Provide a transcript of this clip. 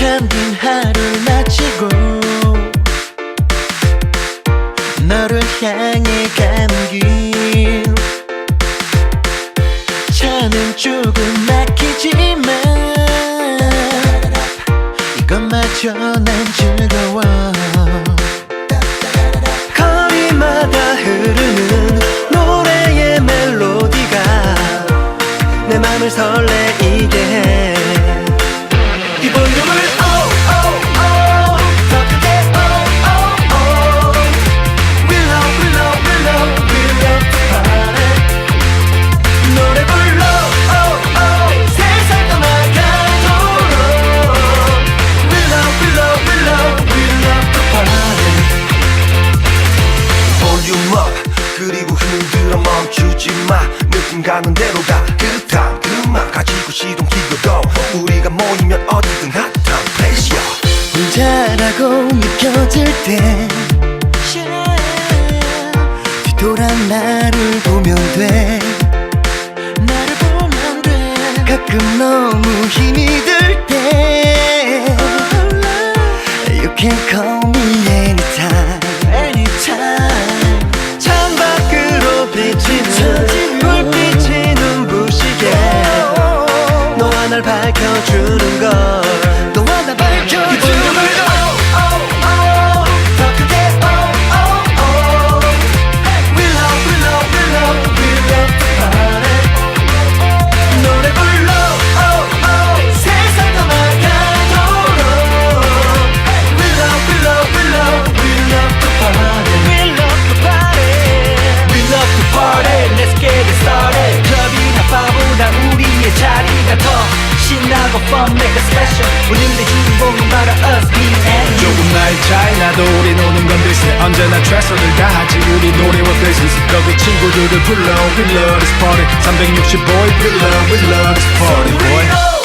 잠긴 하루 마치고 너를 향해 감긴 차는 조금 막히지만 이것마저 난 마 느낌 가는 대로 가 그탕 그만 가지고 시동 키고도 우리가 모이면 어디든 핫한 플레이스야 혼자라고 느껴질 때 뒤돌아 나를 보면 돼 우리의 자리가 더 신나고 fun make it special 오늘의 주인공은 바로 us me and you 조금 나이 차이 나도 우리 노는 건 비슷해 언제나 최선을 다하지 우리 노래와 business 여기 친구들을 불러 We love this party 365일 We love we love this party boy